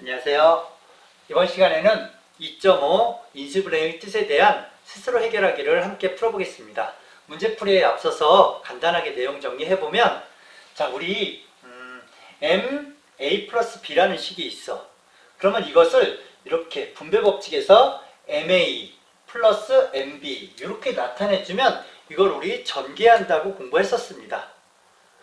안녕하세요. 이번 시간에는 2.5 인수분해의 뜻에 대한 스스로 해결하기를 함께 풀어보겠습니다. 문제풀이에 앞서서 간단하게 내용 정리해보면 자 우리 음, m a 플러스 b라는 식이 있어. 그러면 이것을 이렇게 분배 법칙에서 ma 플러스 mb 이렇게 나타내주면 이걸 우리 전개한다고 공부했었습니다.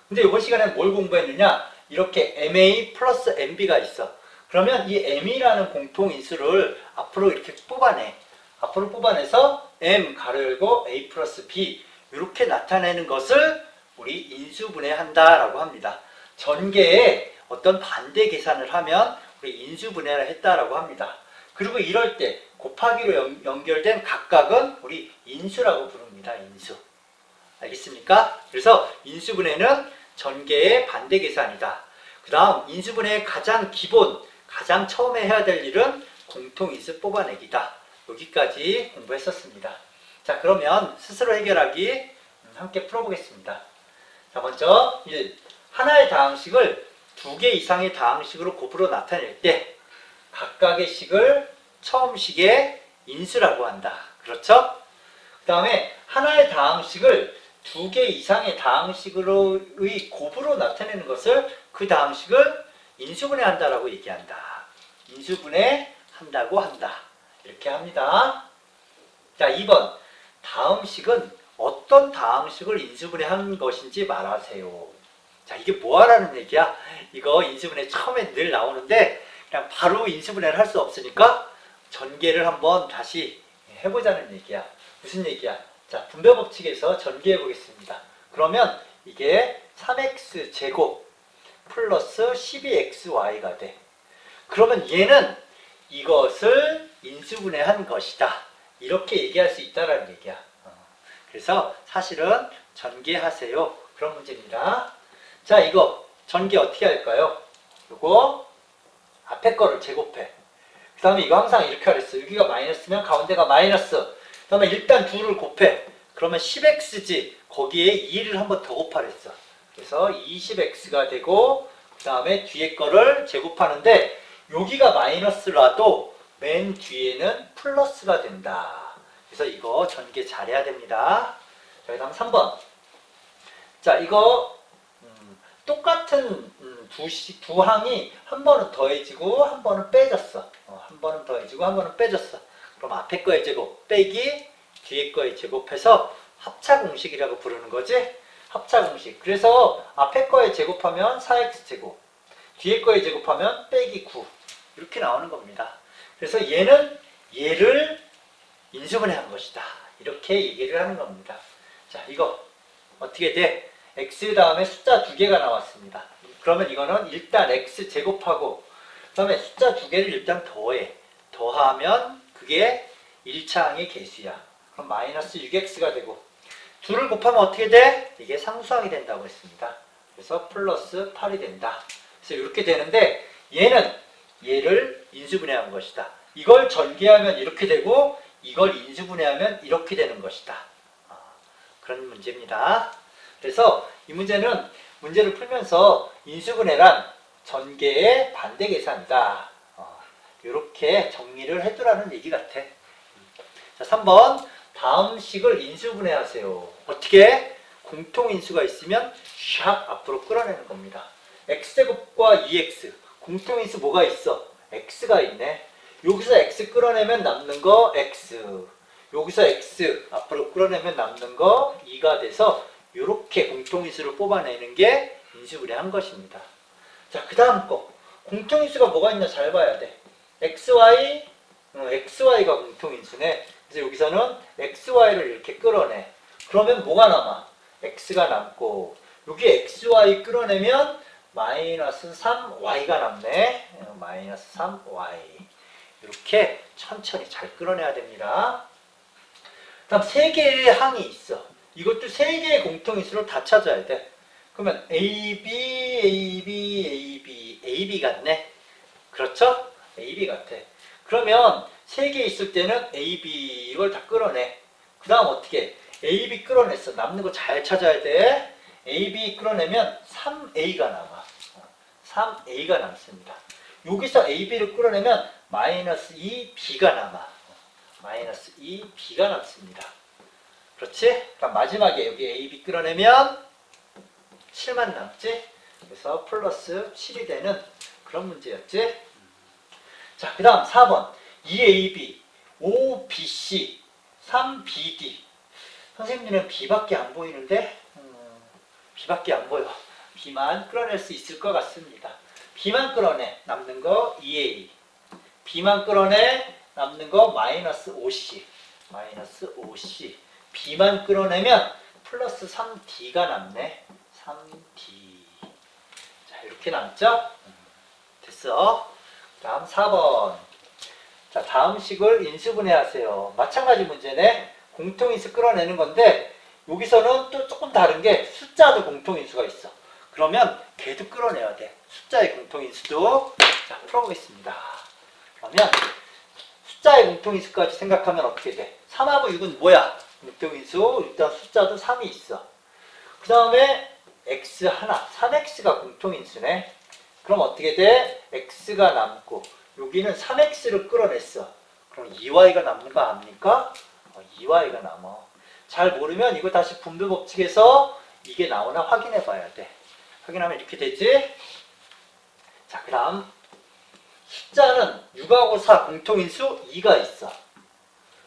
근데 이번 시간에 뭘 공부했느냐? 이렇게 MA 플러스 MB가 있어. 그러면 이 M이라는 공통인수를 앞으로 이렇게 뽑아내. 앞으로 뽑아내서 M 가로 열고 A 플러스 B 이렇게 나타내는 것을 우리 인수분해한다라고 합니다. 전개에 어떤 반대 계산을 하면 우리 인수분해를 했다라고 합니다. 그리고 이럴 때 곱하기로 연, 연결된 각각은 우리 인수라고 부릅니다. 인수. 알겠습니까? 그래서 인수분해는 전개의 반대 계산이다. 그 다음 인수분해의 가장 기본, 가장 처음에 해야 될 일은 공통인수 뽑아내기다. 여기까지 공부했었습니다. 자, 그러면 스스로 해결하기 음, 함께 풀어보겠습니다. 자, 먼저 1. 하나의 다항식을 두 개 이상의 다항식으로 곱으로 나타낼 때 각각의 식을 처음 식의 인수라고 한다. 그렇죠? 그 다음에 하나의 다항식을 두 개 이상의 다항식으로의 곱으로 나타내는 것을 그 다항식을 인수분해 한다라고 얘기한다. 인수분해 한다고 한다. 이렇게 합니다. 자, 2번. 다음식은 어떤 다항식을 인수분해 한 것인지 말하세요. 자, 이게 뭐 하라는 얘기야? 이거 인수분해 처음에 늘 나오는데 그냥 바로 인수분해를 할 수 없으니까 전개를 한번 다시 해보자는 얘기야. 무슨 얘기야? 자, 분배 법칙에서 전개해 보겠습니다. 그러면 이게 3x 제곱 플러스 12xy가 돼. 그러면 얘는 이것을 인수분해한 것이다. 이렇게 얘기할 수 있다라는 얘기야. 어. 그래서 사실은 전개하세요. 그런 문제입니다. 자, 이거 전개 어떻게 할까요? 요거 앞에 거를 제곱해. 그 다음에 이거 항상 이렇게 하랬어. 여기가 마이너스면 가운데가 마이너스. 그 다음에 일단 둘을 곱해. 그러면 10x지. 거기에 2를 한번 더 곱하랬어. 그래서 20x가 되고, 그 다음에 뒤에 거를 제곱하는데, 여기가 마이너스라도 맨 뒤에는 플러스가 된다. 그래서 이거 전개 잘해야 됩니다. 자, 그 다음 3번. 자, 이거, 음, 똑같은 음, 두, 시, 두 항이 한 번은 더해지고 한 번은 빼졌어. 어, 한 번은 더해지고 한 번은 빼졌어. 그럼 앞에 거의 제곱 빼기 뒤에 거의 제곱해서 합차 공식이라고 부르는 거지. 합차 공식. 그래서 앞에 거에 제곱하면 4x 제곱, 뒤에 거에 제곱하면 빼기 9 이렇게 나오는 겁니다. 그래서 얘는 얘를 인수분해 한 것이다. 이렇게 얘기를 하는 겁니다. 자, 이거 어떻게 돼? x 다음에 숫자 두 개가 나왔습니다. 그러면 이거는 일단 x 제곱하고 그다음에 숫자 두 개를 일단 더해. 더하면 그게 1차항의 개수야. 그럼 마이너스 6x가 되고 둘을 곱하면 어떻게 돼? 이게 상수항이 된다고 했습니다. 그래서 플러스 8이 된다. 그래서 이렇게 되는데 얘는 얘를 인수분해한 것이다. 이걸 전개하면 이렇게 되고 이걸 인수분해하면 이렇게 되는 것이다. 아, 그런 문제입니다. 그래서 이 문제는 문제를 풀면서 인수분해란 전개의 반대 계산이다. 어, 이렇게 정리를 해두라는 얘기 같아. 자, 3번 다음 식을 인수분해하세요. 어떻게? 공통인수가 있으면 샥 앞으로 끌어내는 겁니다. x제곱과 2x 공통인수 뭐가 있어? x가 있네. 여기서 x 끌어내면 남는 거 x. 여기서 x 앞으로 끌어내면 남는 거 2가 돼서 이렇게 공통인수를 뽑아내는 게 인수분해한 것입니다. 자, 그 다음 거. 공통인수가 뭐가 있나 잘 봐야 돼. xy, 어, xy가 공통인수네. 그래서 여기서는 xy를 이렇게 끌어내. 그러면 뭐가 남아? x가 남고, 여기 xy 끌어내면 마이너스 3y가 남네. 어, 마이너스 3y. 이렇게 천천히 잘 끌어내야 됩니다. 다음 세 개의 항이 있어. 이것도 세 개의 공통인수를 다 찾아야 돼. 그러면 A, B, A, B, A, B, A, B 같네. 그렇죠? A, B 같아. 그러면 세 개 있을 때는 A, B 이걸 다 끌어내. 그 다음 어떻게? A, B 끌어냈어. 남는 거 잘 찾아야 돼. A, B 끌어내면 3A가 남아. 3A가 남습니다. 여기서 AB를 끌어내면 마이너스 2B가 남아. 마이너스 2B가 남습니다. 그렇지? 그럼 마지막에 여기 AB 끌어내면 7만 남지? 그래서 플러스 7이 되는 그런 문제였지? 자, 그 다음 4번. 2AB, 5BC, 3BD. 선생님들은 B밖에 안 보이는데, 음, B밖에 안 보여. B만 끌어낼 수 있을 것 같습니다. B만 끌어내. 남는 거 2A. B만 끌어내. 남는 거 마이너스 5C. 마이너스 5C. B만 끌어내면 플러스 3D가 남네. 3D. 자, 이렇게 남죠? 음, 됐어. 다음 4번. 자, 다음 식을 인수분해 하세요. 마찬가지 문제네. 공통인수 끌어내는 건데, 여기서는 또 조금 다른 게 숫자도 공통인수가 있어. 그러면 걔도 끌어내야 돼. 숫자의 공통인수도. 자, 풀어보겠습니다. 그러면 숫자의 공통인수까지 생각하면 어떻게 돼? 3하고 6은 뭐야? 공통인수. 일단 숫자도 3이 있어. 그 다음에 x 하나, 3x가 공통인수네. 그럼 어떻게 돼? x가 남고 여기는 3x를 끌어냈어. 그럼 2y가 남는 거 압니까? 어, 2y가 남아. 잘 모르면 이거 다시 분배 법칙에서 이게 나오나 확인해 봐야 돼. 확인하면 이렇게 되지? 자, 그 다음 숫자는 6하고 4 공통인수 2가 있어.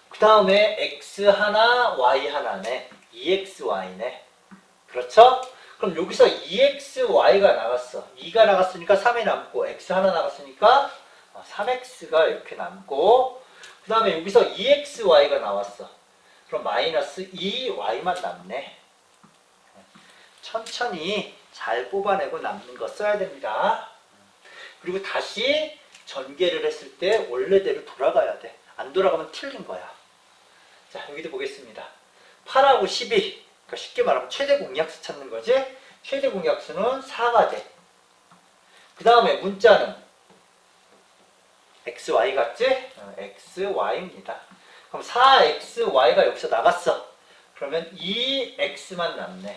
그 다음에 x 하나, y 하나네. 2xy네. 그렇죠? 그럼 여기서 2xy가 나갔어. 2가 나갔으니까 3이 남고 x 하나 나갔으니까 3x가 이렇게 남고 그 다음에 여기서 2xy가 나왔어. 그럼 마이너스 2y만 남네. 천천히 잘 뽑아내고 남는 거 써야 됩니다. 그리고 다시 전개를 했을 때 원래대로 돌아가야 돼. 안 돌아가면 틀린 거야. 자, 여기도 보겠습니다. 8하고 12. 그러니까 쉽게 말하면 최대 공약수 찾는 거지. 최대 공약수는 4가 돼. 그 다음에 문자는 xy 같지? 어, xy입니다. 그럼 4xy가 여기서 나갔어. 그러면 2x만 남네.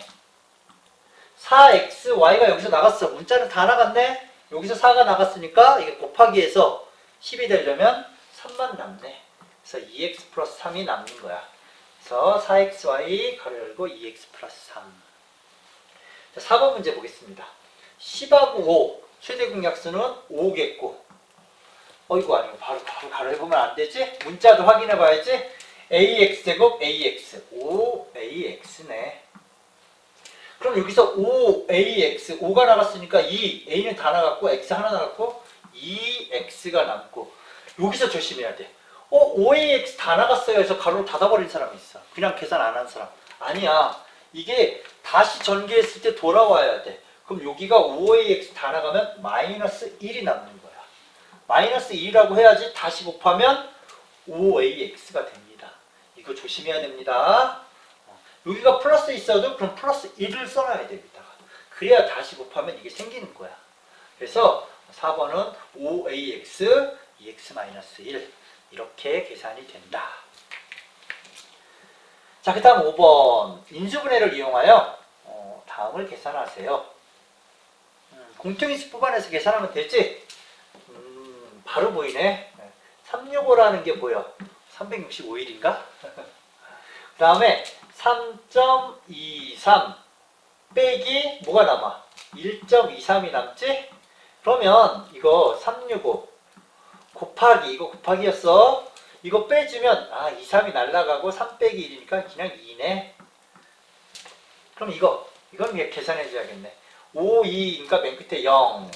4xy가 여기서 나갔어. 문자는 다 나갔네. 여기서 4가 나갔으니까 이게 곱하기 해서 10이 되려면 3만 남네. 그래서 2x 플러스 3이 남는 거야. 그래서 4xy 가로 열고 2x 플러스 3. 자, 4번 문제 보겠습니다. 10하고 5, 최대 공약수는 5겠고, 어이구, 아니고, 바로, 바로 가로 해보면 안 되지? 문자도 확인해 봐야지. ax제곱 ax, 5ax네. 그럼 여기서 5ax, 5가 나갔으니까 2, a는 다 나갔고, x 하나 나갔고, 2x가 남고, 여기서 조심해야 돼. 어, 5ax 다 나갔어요 해서 가로를 닫아버린 사람이 있어. 그냥 계산 안 한 사람. 아니야. 이게 다시 전개했을 때 돌아와야 돼. 그럼 여기가 5ax 다 나가면 마이너스 1이 남는 거야. 마이너스 2라고 해야지 다시 곱하면 5ax가 됩니다. 이거 조심해야 됩니다. 어, 여기가 플러스 있어도 그럼 플러스 1을 써놔야 됩니다. 그래야 다시 곱하면 이게 생기는 거야. 그래서 4번은 5ax 2x-1 이렇게 계산이 된다. 자, 그 다음 5번. 인수분해를 이용하여 어, 다음을 계산하세요. 음, 공통인수 뽑아내서 계산하면 되지? 음, 바로 보이네. 365라는 게 보여. 365일인가? 그 다음에 3.23 빼기 뭐가 남아? 1.23이 남지? 그러면 이거 365 곱하기 이거 곱하기였어. 이거 빼주면 아 2, 3이 날라가고 3 빼기 1이니까 그냥 2네. 그럼 이거 이건 계산해 줘야겠네. 5, 2인가 맨 끝에 0.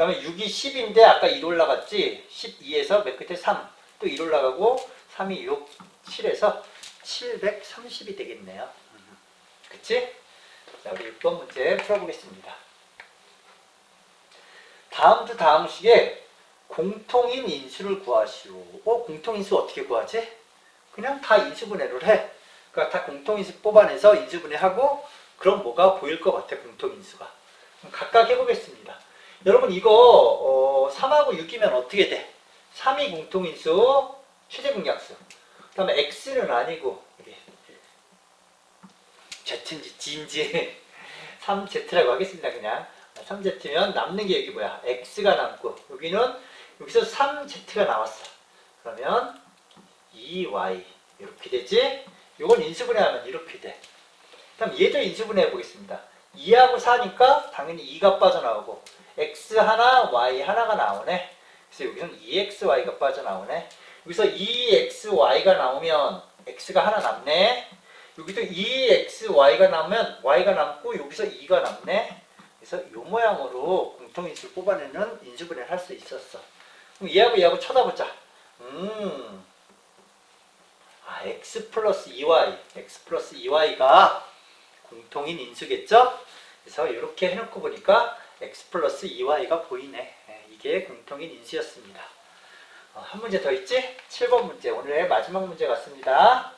그 다음에 6이 10인데 아까 1 올라갔지? 12에서 맨 끝에 3. 또 1 올라가고 3이 6, 7에서 730이 되겠네요. 그치? 자, 우리 6번 문제 풀어보겠습니다. 다음 주 다음 시에 공통인 인수를 구하시오. 어, 공통인수 어떻게 구하지? 그냥 다 인수분해를 해. 그러니까 다 공통인수 뽑아내서 인수분해하고 그럼 뭐가 보일 것 같아, 공통인수가. 그럼 각각 해보겠습니다. 여러분 이거 어, 3하고 6이면 어떻게 돼? 3이 공통인수, 최대 공약수. 그 다음에 x는 아니고 이게 z인지 g인지 3z라고 하겠습니다. 그냥 3z면 남는 게 여기 뭐야? x가 남고 여기는 여기서 3z가 나왔어. 그러면 2y 이렇게 되지? 이건 인수분해하면 이렇게 돼. 그럼 얘도 인수분해해 보겠습니다. 2하고 4니까 당연히 2가 빠져나오고 x 하나, y 하나가 나오네. 그래서 여기서는 2xy가 빠져나오네. 여기서 2xy가 나오면 x가 하나 남네. 여기도 2xy가 나오면 y가 남고 여기서 2가 남네. 그래서 이 모양으로 공통인수를 뽑아내는 인수분해를 할 수 있었어. 그럼 얘하고 얘하고 쳐다보자. 음. 아, x 플러스 2y, x 플러스 2y가 공통인 인수겠죠? 그래서 이렇게 해놓고 보니까 x 플러스 2y가 보이네. 네, 이게 공통인 인수였습니다. 어, 한 문제 더 있지? 7번 문제. 오늘의 마지막 문제 같습니다.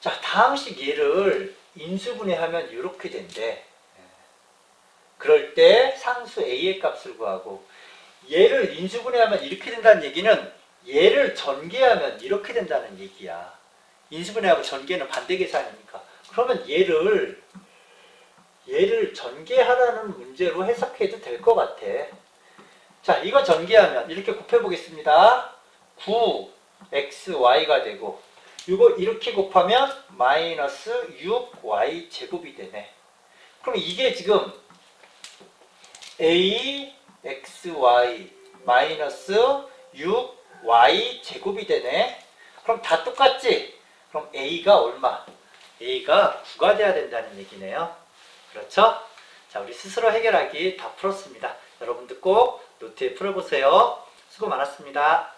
자, 다음식 얘를 인수분해하면 이렇게 된대. 예. 그럴 때 상수 a의 값을 구하고 얘를 인수분해하면 이렇게 된다는 얘기는 얘를 전개하면 이렇게 된다는 얘기야. 인수분해하고 전개는 반대 계산이니까. 그러면 얘를 얘를 전개하라는 문제로 해석해도 될 것 같아. 자, 이거 전개하면 이렇게 곱해 보겠습니다. 9 xy가 되고 이거 이렇게 곱하면 마이너스 6y 제곱이 되네. 그럼 이게 지금 a xy 마이너스 6y 제곱이 되네. 그럼 다 똑같지? 그럼 a가 얼마? a가 9가 돼야 된다는 얘기네요. 그렇죠? 자, 우리 스스로 해결하기 다 풀었습니다. 여러분들 꼭 노트에 풀어보세요. 수고 많았습니다.